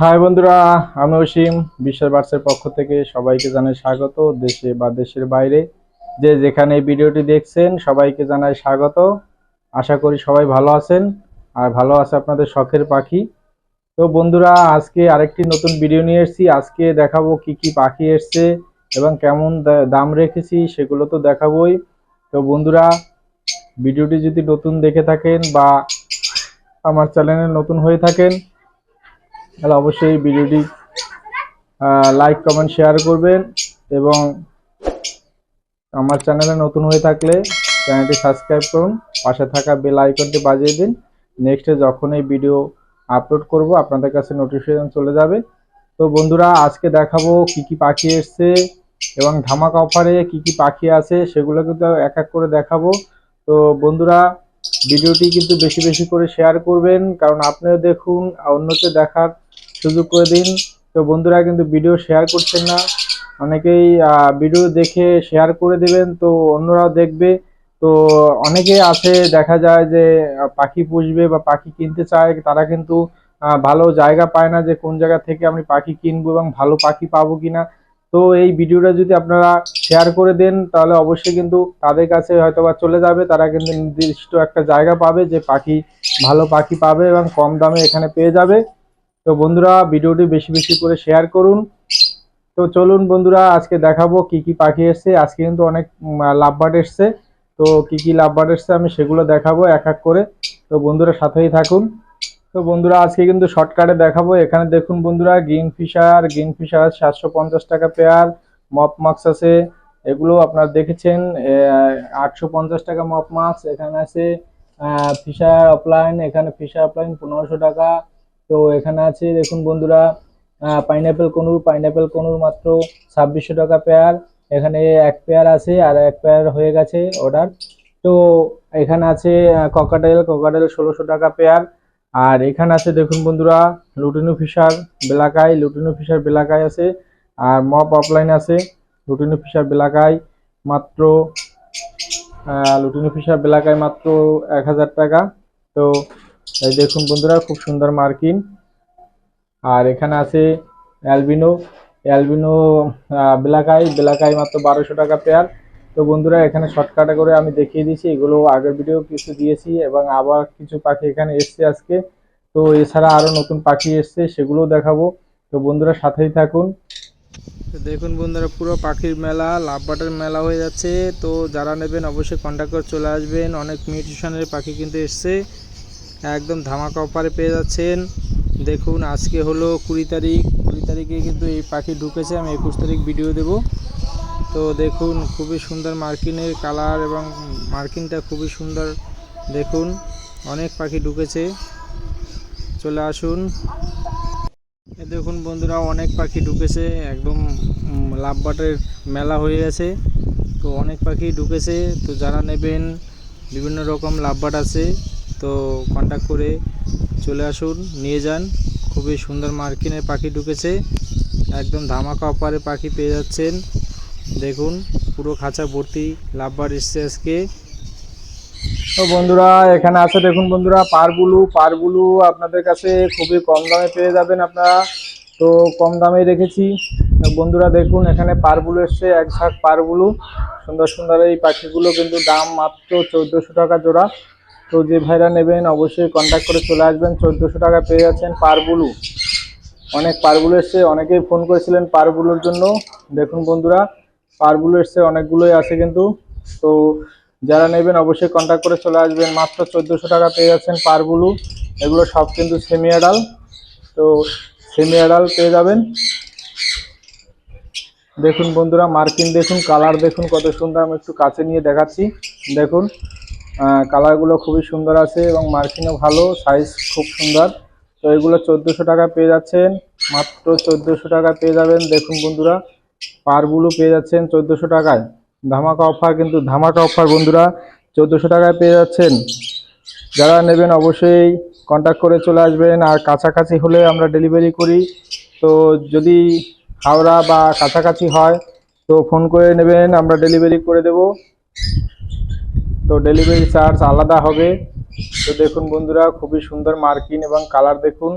High বন্ধুরা, আমি অসীম, বিশ্বের বার্সের পক্ষ থেকে সবাইকে জানাই স্বাগত, দেশে বা দেশের বাইরে। যে যেখানে ভিডিওটি দেখছেন, সবাইকে জানাই স্বাগত। আশা করি সবাই ভালো আছেন, আর ভালো আছে আপনাদের শখের পাখি। তো বন্ধুরা, আজকে আরেকটি নতুন ভিডিও নিয়ে এসেছি। আজকে দেখাবো কি কি পাখি এসছে এবং কেমন দাম রেখেছি, সেগুলো তো দেখাবোই। তো বন্ধুরা, ভিডিওটি যদি নতুন দেখে থাকেন বা আমার চ্যানেলে নতুন হয়ে থাকেন তাহলে অবশ্যই ভিডিওটি লাইক কমেন্ট শেয়ার করবেন এবং আমার চ্যানেলে নতুন হয়ে থাকলে চ্যানেলটি সাবস্ক্রাইব করুন। পাশে থাকা বেল আইকনটি বাজিয়ে দিন। নেক্সটে যখন এই ভিডিও আপলোড করব, আপনাদের কাছে নোটিফিকেশন চলে যাবে। তো বন্ধুরা, আজকে দেখাবো কি কি পাখি এসছে এবং ধামাকা অফারে কি কি পাখি আছে, সেগুলো কিন্তু এক এক করে দেখাবো। তো বন্ধুরা, ভিডিওটি কিন্তু বেশি বেশি করে শেয়ার করবেন, কারণ আপনিও দেখুন, অন্যকে দেখার সুযোগ করে দিন। তো বন্ধুরা কিন্তু ভিডিও শেয়ার করছেন না। অনেকেই ভিডিও দেখে শেয়ার করে দেবেন। তো অন্যরাও দেখবে। তো অনেকে আছে, দেখা যায় যে পাখি পুষবে বা পাখি কিনতে চায়, তারা কিন্তু ভালো জায়গা পায় না যে কোন জায়গা থেকে আমি পাখি কিনবো এবং ভালো পাখি পাবো কিনা। তো এই ভিডিওটা যদি আপনারা শেয়ার করে দেন, তাহলে অবশ্যই কিন্তু তাদের কাছে হয়তো বা চলে যাবে। তারা কিন্তু নির্দিষ্ট একটা জায়গা পাবে যে পাখি, ভালো পাখি পাবে এবং কম দামে এখানে পেয়ে যাবে। তো বন্ধুরা, ভিডিওটি বেশি বেশি করে শেয়ার করুন। তো চলুন বন্ধুরা, আজকে দেখাবো কি কি পাখি এসছে। আজকে কিন্তু অনেক লাভবার্ড এসছে। তো কি কি লাভবার্ড এসছে আমি সেগুলো দেখাবো এক এক করে। তো বন্ধুরা, সাথেই থাকুন। তো বন্ধুরা, আজকে কিন্তু শর্টকাটে দেখাবো। এখানে দেখুন বন্ধুরা গ্রিন ফিশার গ্রিন ফিশার সাতশো পঞ্চাশ টাকা পেয়ার মপ মাক্স আছে। এগুলো আপনারা দেখেছেন আটশো পঞ্চাশ টাকা মপ মাক্স এখানে আছে ফিশার অফলাইন এখানে ফিশার অফলাইন পনেরোশো টাকা। তো এখানে আছে, দেখুন বন্ধুরা পাইনাপেল কনুর পাইনাপেল কনুর মাত্র ছাব্বিশশো টাকা পেয়ার এখানে এক পেয়ার আছে আর এক পেয়ার হয়ে গেছে অর্ডার তো এখানে আছে ককাটেল ককাটেল ষোলোশো টাকা পেয়ার আর এখানে আছে, দেখুন বন্ধুরা, লুটিনু ফিশার বেলাকাই, লুটিনু ফিশার বেলাকাই আছে। আর মপ অফলাইন আছে, লুটিনু ফিশার বেলাকাই মাত্র লুটিনু ফিশার বেলাকাই মাত্র এক হাজার টাকা। তো এই দেখুন বন্ধুরা, খুব সুন্দর মার্কিন। আর এখানে আছে অ্যালবিনো। অ্যালবিনো বেলাকাই বেলাকাই মাত্র বারোশো টাকা পেয়ার তো বন্ধুরা, এখানে শর্টকাটে করে আমি দেখিয়ে দিয়েছি। এগুলো আগের ভিডিও কিছু দিয়েছি এবং আবার কিছু পাখি এখানে এসছে আজকে। তো এছাড়া আরও নতুন পাখি এসছে, সেগুলোও দেখাবো। তো বন্ধুরা, সাথেই থাকুন। দেখুন বন্ধুরা, পুরো পাখির মেলা লাভবাটের মেলা হয়ে যাচ্ছে। তো যারা নেবেন, অবশ্যই কন্ট্যাক্ট করে চলে আসবেন। অনেক মিউটিশনের পাখি কিন্তু এসছে। একদম ধামাকা অফারে পেয়ে যাচ্ছেন। দেখুন, আজকে হলো কুড়ি তারিখ। কুড়ি তারিখে কিন্তু এই পাখি ঢুকেছে, আমি একুশ তারিখ ভিডিও দেব। তো দেখুন, খুবই সুন্দর মার্কিনের কালার এবং মার্কিনটা খুবই সুন্দর। দেখুন, অনেক পাখি ঢুকেছে। চলে আসুন। দেখুন বন্ধুরা, অনেক পাখি ঢুকেছে। একদম লাভবাটের মেলা হয়ে গেছে। তো অনেক পাখি ঢুকেছে। তো যারা নেবেন, বিভিন্ন রকম লাভবাট আছে। তো কন্ট্যাক্ট করে চলে আসুন, নিয়ে যান। খুবই সুন্দর মার্কিনের পাখি ঢুকেছে। একদম ধামাকা অপারে পাখি পেয়ে যাচ্ছেন। দেখুন, পুরো খাঁচা ভর্তি, লাভবার এসছে আজকে। তো বন্ধুরা, এখানে আছে, দেখুন বন্ধুরা পারগুলো পারগুলো আপনাদের কাছে খুবই কম দামে পেয়ে যাবেন আপনারা। তো কম দামে রেখেছি। বন্ধুরা, দেখুন, এখানে পারগুলো এসছে, এক ঝাঁক পারগুলো সুন্দর সুন্দর এই পাখিগুলো কিন্তু দাম মাত্র চোদ্দোশো টাকা জোড়া। তো যে ভাইরা নেবেন অবশ্যই কন্ট্যাক্ট করে চলে আসবেন। চোদ্দোশো টাকা পেয়ে যাচ্ছেন পারগুলো অনেক পারগুলো এসছে। অনেকেই ফোন করেছিলেন পারগুলোর জন্য। দেখুন বন্ধুরা পারগুলো এসছে, অনেকগুলোই আছে কিন্তু। তো যারা নেবেন অবশ্যই কন্ট্যাক্ট করে চলে আসবেন। মাত্র চোদ্দোশো টাকা পেয়ে যাচ্ছেন পারগুলো এগুলো সব কিন্তু সেমি অ্যাডাল তো সেমি অ্যাডাল পেয়ে যাবেন। দেখুন বন্ধুরা, মার্কিন দেখুন, কালার দেখুন, কত সুন্দর আমি একটু কাছে নিয়ে দেখাচ্ছি। দেখুন কালারগুলো খুবই সুন্দর আছে এবং মার্কিনও ভালো সাইজ খুব সুন্দর। তো এগুলো চোদ্দোশো টাকা পেয়ে যাচ্ছেন, মাত্র চোদ্দোশো টাকা পেয়ে যাবেন। দেখুন বন্ধুরা পারগুলো পেয়ে যাচ্ছেন চোদ্দোশো টাকায়। ধামাকা অফার কিন্তু ধামাকা অফার বন্ধুরা, চোদ্দোশো টাকায় পেয়ে যাচ্ছেন। যারা নেবেন অবশ্যই কন্ট্যাক্ট করে চলে আসবেন, আর কাছাকাছি হলে আমরা ডেলিভারি করি। তো যদি হাওড়া বা কাছাকাছি হয়, তো ফোন করে নেবেন, আমরা ডেলিভারি করে দেব। তো ডেলিভারি চার্জ আলাদা হবে। তো দেখুন বন্ধুরা, খুবই সুন্দর মার্কিন এবং কালার দেখুন।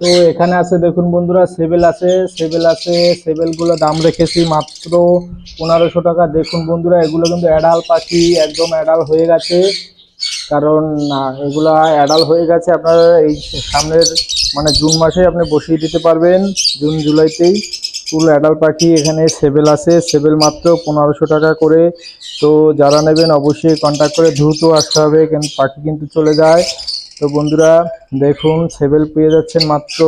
তো এখানে আছে দেখুন বন্ধুরা সেবেল আছে। সেবেল আছে সেবেলগুলো দাম রেখেছি মাত্র পনেরোশো টাকা। দেখুন বন্ধুরা, এগুলো কিন্তু অ্যাডাল পাখি, একদম অ্যাডাল হয়ে গেছে। কারণ এগুলা অ্যাডাল হয়ে গেছে। আপনারা এই সামনের মানে জুন মাসে আপনি বসিয়ে দিতে পারবেন, জুন, জুলাইতেই। ফুল অ্যাডাল পাখি এখানে সেবেল আছে। সেবেল মাত্র পনেরোশো টাকা করে। তো যারা নেবেন অবশ্যই কন্ট্যাক্ট করে দ্রুত আসতে হবে পাখি কিন্তু চলে যায়। তো বন্ধুরা, দেখুন, সেবেল পেয়ে যাচ্ছেন মাত্র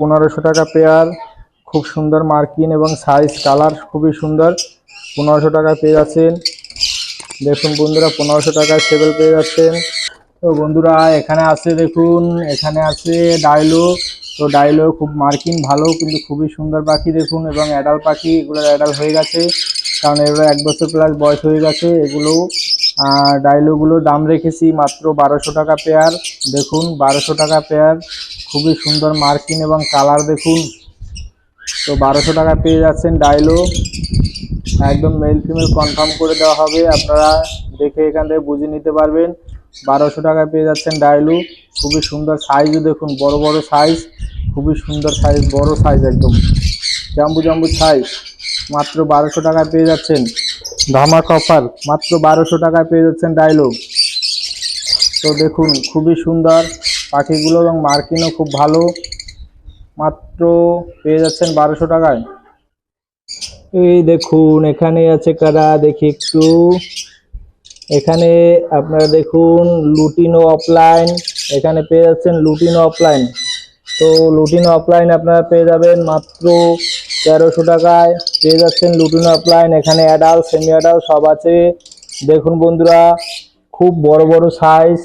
পনেরোশো টাকা পেয়ার খুব সুন্দর মার্কিন এবং সাইজ কালার খুবই সুন্দর। পনেরোশো টাকা পেয়ে যাচ্ছেন। দেখুন বন্ধুরা, পনেরোশো টাকায় সেবেল পেয়ে যাচ্ছেন। তো বন্ধুরা, এখানে আছে দেখুন, এখানে আছে ডাইলো তো ডাইলো খুব মার্কিন ভালো কিন্তু খুবই সুন্দর পাখি দেখুন এবং অ্যাডাল পাখি এগুলো অ্যাডাল হয়ে গেছে। কারণ এগুলো এক বছর প্লাস বয়স হয়ে গেছে, এগুলো ডাইলোগুলোর দাম রেখেছি মাত্র বারোশো টাকা পেয়ার দেখুন, বারোশো টাকা পেয়ার খুবই সুন্দর মার্কিন এবং কালার দেখুন। তো বারোশো টাকা পেয়ে যাচ্ছেন ডাইলো একদম মেল ফিমেল কনফার্ম করে দেওয়া হবে, আপনারা দেখে এখান থেকে বুঝে নিতে পারবেন। বারোশো টাকায় পেয়ে যাচ্ছেন ডাইলু খুবই সুন্দর সাইজও দেখুন, বড় বড় সাইজ খুবই সুন্দর সাইজ বড় সাইজ একদম। জাম্বু জাম্বু সাইজ মাত্র বারোশো টাকায় পেয়ে যাচ্ছেন। ধামাক অফার মাত্র বারোশো টাকায় পেয়ে যাচ্ছেন ডাইলু তো দেখুন, খুবই সুন্দর পাখিগুলো এবং মার্কিনও খুব ভালো। মাত্র পেয়ে যাচ্ছেন বারোশো টাকায়। এই দেখুন এখানে আছে কারা, দেখি একটু। এখানে আপনারা দেখুন লুটিনো অফলাইন এখানে পেয়ে যাচ্ছেন লুটিনো অফলাইন তো লুটিনো অফলাইন আপনারা পেয়ে যাবেন মাত্র তেরোশো টাকায়। পেয়ে যাচ্ছেন লুটিনো অফলাইন এখানে অ্যাডাল্ট সেমি অ্যাডাল্ট সব আছে। দেখুন বন্ধুরা, খুব বড় বড় সাইজ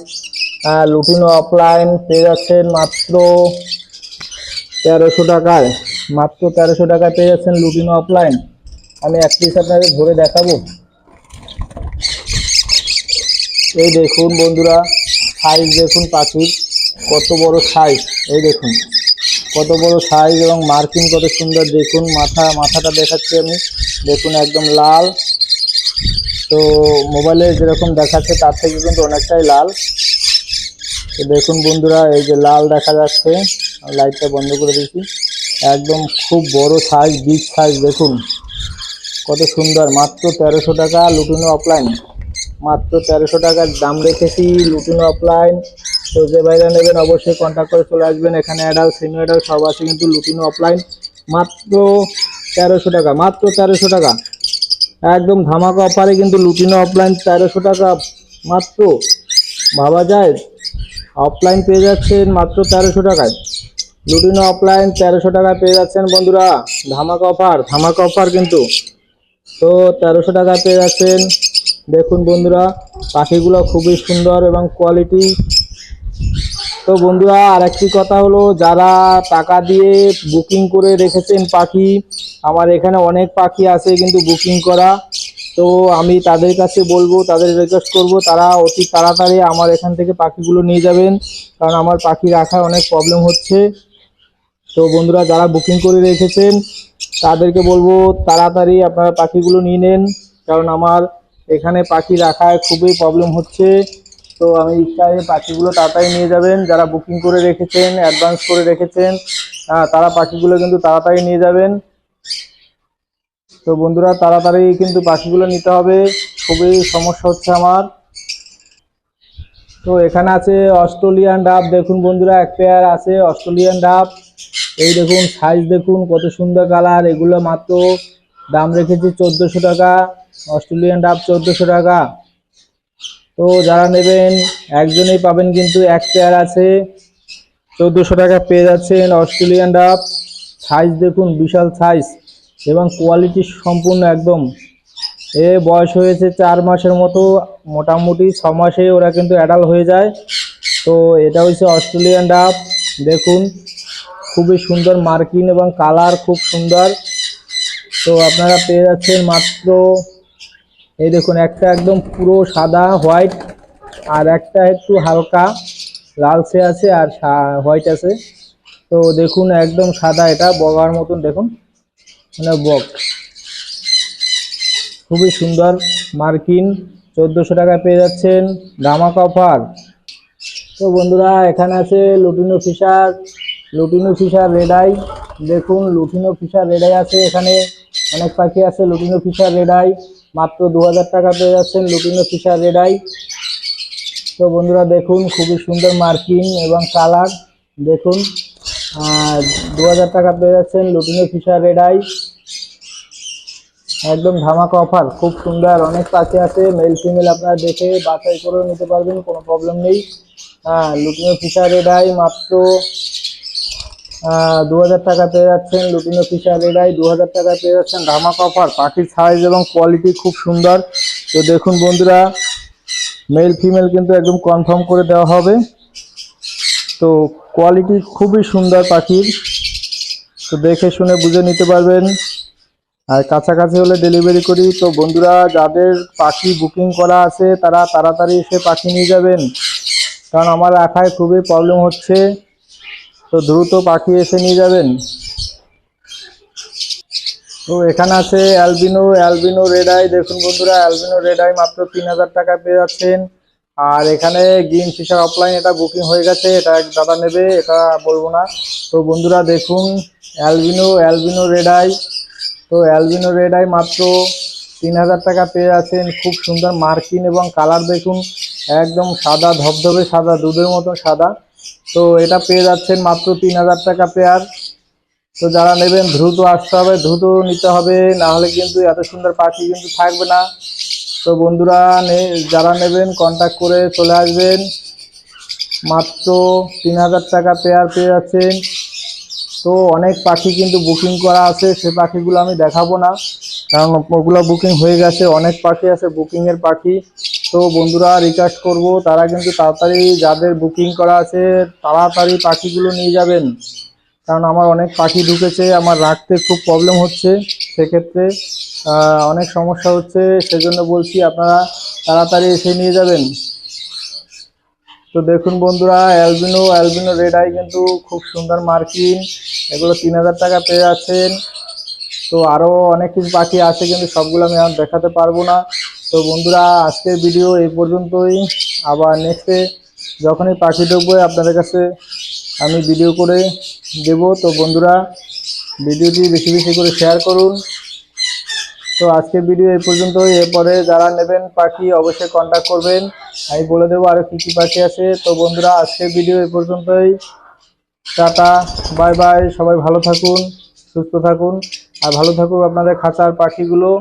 লুটিনো অফলাইন পেয়ে যাচ্ছেন মাত্র তেরোশো টাকায়। মাত্র তেরোশো টাকায় পেয়ে যাচ্ছেন লুটিনো অফলাইন আমি এক পিস আপনাকে ধরে দেখাবো। এই দেখুন বন্ধুরা সাইজ দেখুন পাখির কত বড় সাইজ এই দেখুন। কত বড় সাইজ এবং মার্কিং কত সুন্দর, দেখুন মাথা, মাথাটা দেখাচ্ছি আমি। দেখুন একদম লাল। তো মোবাইলে যেরকম দেখাচ্ছে, তার থেকে কিন্তু অনেকটাই লাল। তো দেখুন বন্ধুরা, এই যে লাল দেখা যাচ্ছে লাইটটা বন্ধ করে দিচ্ছি। একদম খুব বড় সাইজ বিগ সাইজ দেখুন। কত সুন্দর, মাত্র তেরোশো টাকা লুটিনো অফলাইন মাত্র তেরোশো টাকার দাম রেখেছি, লুটিনো অফলাইন তো যে বাইরে নেবেন অবশ্যই কন্ট্যাক্ট করে চলে আসবেন। এখানে অ্যাডাল্ট সেমি অ্যাডাল্ট সব আছে কিন্তু লুটিনো অফলাইন মাত্র তেরোশো টাকা, মাত্র তেরোশো টাকা। একদম ধামাকা অফারে কিন্তু লুটিনো অফলাইন তেরোশো টাকা। মাত্র, ভাবা যায় অফলাইন পেয়ে যাচ্ছেন মাত্র তেরোশো টাকায়। লুটিনো অফলাইন তেরোশো টাকায় পেয়ে যাচ্ছেন বন্ধুরা। ধামাকা অফার ধামাকা অফার কিন্তু। তো তেরোশো টাকা পেয়ে যাচ্ছেন। দেখুন বন্ধুরা, পাখিগুলো খুবই সুন্দর এবং কোয়ালিটি তো বন্ধুরা, আরেকটি কথা হলো, যারা টাকা দিয়ে বুকিং করে রেখেছেন পাখি, আমার এখানে অনেক পাখি আছে কিন্তু বুকিং করা। তো আমি তাদের কাছে বলব, তাদের রিকোয়েস্ট করব, তারা অতি তাড়াতাড়ি আমার এখান থেকে পাখিগুলো নিয়ে যাবেন, কারণ আমার পাখি রাখার অনেক প্রবলেম হচ্ছে। তো বন্ধুরা, যারা বুকিং করে রেখেছেন, তাদেরকে বলব, তাড়াতাড়ি আপনারা পাখিগুলো নিয়ে নেন, কারণ আমার এখানে পাখি রাখায় খুবই প্রবলেম হচ্ছে। তো আমি চাই পাখিগুলো তাড়াতাড়ি নিয়ে যাবেন। যারা বুকিং করে রেখেছেন অ্যাডভান্স করে রেখেছেন তারা পাখিগুলো কিন্তু তাড়াতাড়ি নিয়ে যাবেন। তো বন্ধুরা, তাড়াতাড়ি কিন্তু পাখিগুলো নিতে হবে। খুবই সমস্যা হচ্ছে আমার। তো এখানে আছে অস্ট্রেলিয়ান ডাব। দেখুন বন্ধুরা, এক পেয়ার আছে অস্ট্রেলিয়ান ডাব। এই দেখুন সাইজ দেখুন, কত সুন্দর কালার এগুলো মাত্র দাম রেখেছি চোদ্দোশো টাকা। অস্ট্রেলিয়ান ডাব চোদ্দোশো টাকা। তো যারা নেবেন, একজনেই পাবেন কিন্তু এক পেয়ার আছে। চোদ্দোশো টাকা পেয়ে যাচ্ছেন অস্ট্রেলিয়ান ডাব। সাইজ দেখুন, বিশাল সাইজ এবং কোয়ালিটি সম্পূর্ণ একদম। এ বয়স হয়েছে চার মাসের মতো, মোটামুটি ছ মাসে ওরা কিন্তু অ্যাডাল্ট হয়ে যায়। তো এটা হচ্ছে অস্ট্রেলিয়ান ডাব। দেখুন, খুবই সুন্দর মার্কিন এবং কালার খুব সুন্দর। তো আপনারা পেয়ে যাচ্ছেন মাত্র এই দেখুন, একটা একদম পুরো সাদা, হোয়াইট, আর একটা একটু হালকা লালচে আছে আর হোয়াইট আছে। তো দেখুন, একদম সাদা এটা, বগার মতন দেখুন মানে বক। খুবই সুন্দর, মার্কিন, চোদ্দোশো টাকা পেয়ে যাচ্ছেন ধামাকা অফার। তো বন্ধুরা, এখানে আছে lutino fisher lutino fisher red-eye. দেখুন, লুটিনো ফিশার রেডাই আছে এখানে, অনেক পাখি আছে লুটিনো ফিশার রেডাই। মাত্র দু হাজার টাকা পেয়ে যাচ্ছেন লুটিনো ফিশার রেডাই। তো বন্ধুরা দেখুন, খুবই সুন্দর মার্কিং এবং কালার। দেখুন দু হাজার টাকা পেয়ে যাচ্ছেন লুটিনো ফিশার রেডাই। একদম ধামাকা অফার, খুব সুন্দর, অনেক পাখি আছে, মেল ফিমেল আপনারা দেখে বাছাই করে নিতে পারবেন, কোনো প্রবলেম নেই। হ্যাঁ লুটিনো ফিশার রেডাই মাত্র দু হাজার টাকা পেয়ে যাচ্ছেন লুটিনো ফিশার রেডাই দু হাজার টাকা পেয়ে যাচ্ছেন ধামা কপার পাখির সাইজ এবং কোয়ালিটি খুব সুন্দর। তো দেখুন বন্ধুরা মেল ফিমেল কিন্তু একদম কনফার্ম করে দেওয়া হবে। তো কোয়ালিটি খুবই সুন্দর পাখির। তো দেখে শুনে বুঝে নিতে পারবেন। আর কাছাকাছি হলে ডেলিভারি করি। তো বন্ধুরা, যাদের পাখি বুকিং করা আছে, তারা তাড়াতাড়ি এসে পাখি নিয়ে যাবেন। কারণ আমার রাখায় খুবই প্রবলেম হচ্ছে। তো দ্রুত পাখি এসে নিয়ে যাবেন। তো এখানে আছে অ্যালবিনো অ্যালবিনো রেড আই দেখুন বন্ধুরা, অ্যালবিনো রেড আই মাত্র তিন হাজার টাকা পেয়ে যাচ্ছেন। আর এখানে গ্রিন ফিশার অফলাইন এটা বুকিং হয়ে গেছে, এটা এক দাদা নেবে, এটা বলব না। তো বন্ধুরা দেখুন, অ্যালবিনো অ্যালবিনো রেড আই তো অ্যালবিনো রেড আই মাত্র তিন হাজার টাকা পেয়ে আছেন খুব সুন্দর মার্কিন এবং কালার দেখুন, একদম সাদা, ধবধবে সাদা, দুধের মতো সাদা। তো এটা পেয়ে যাচ্ছেন মাত্র তিন হাজার টাকা পেয়ার তো যারা নেবেন, দ্রুত আসতে হবে, দ্রুত নিতে হবে, না হলে কিন্তু এত সুন্দর পাখি কিন্তু থাকবে না। তো বন্ধুরা যারা নেবেন কন্ট্যাক্ট করে চলে আসবেন। মাত্র তিন হাজার টাকা পেয়ার পেয়ে যাচ্ছেন। তো অনেক পাখি কিন্তু বুকিং করা আছে, সে পাখিগুলো আমি দেখাবো না। কারণ ওগুলো বুকিং হয়ে গেছে, অনেক পাখি আছে বুকিংয়ের পাখি। তো বন্ধুরা রিকোয়েস্ট করব। তারা কিন্তু তাড়াতাড়ি যাদের বুকিং করা আছে, তাড়াতাড়ি পাখিগুলো নিয়ে যাবেন। কারণ আমার অনেক পাখি ঢুকেছে, আমার রাখতে খুব প্রবলেম হচ্ছে। সেক্ষেত্রে অনেক সমস্যা হচ্ছে। সেজন্য বলছি আপনারা তাড়াতাড়ি এসে নিয়ে যাবেন। তো দেখুন বন্ধুরা অ্যালবিনো অ্যালবিনো রেড আই কিন্তু খুব সুন্দর মার্কিং এগুলো তিন হাজার টাকা পেয়ে যাচ্ছেন। তো আরও অনেক কিছু পাখি আছে কিন্তু সবগুলো আমি আর দেখাতে পারব না। তো বন্ধুরা, আজকের ভিডিও এই পর্যন্তই। আবার নেক্সটে যখনই পাখি ঢুকবে, আপনাদের কাছে আমি ভিডিও করে দেব। তো বন্ধুরা, ভিডিওটি বেশি বেশি করে শেয়ার করুন। তো আজকে ভিডিও এই পর্যন্তই। এরপরে যারা নেবেন পাখি, অবশ্যই কন্ট্যাক্ট করবেন। আমি বলে দেবো আরও কী কী পাখি আছে। তো বন্ধুরা, আজকের ভিডিও এই পর্যন্তই। টাটা বাই বাই সবাই ভালো থাকুন, সুস্থ থাকুন। আর ভালো থাকুক আপনাদের খাঁচার পাখিগুলো।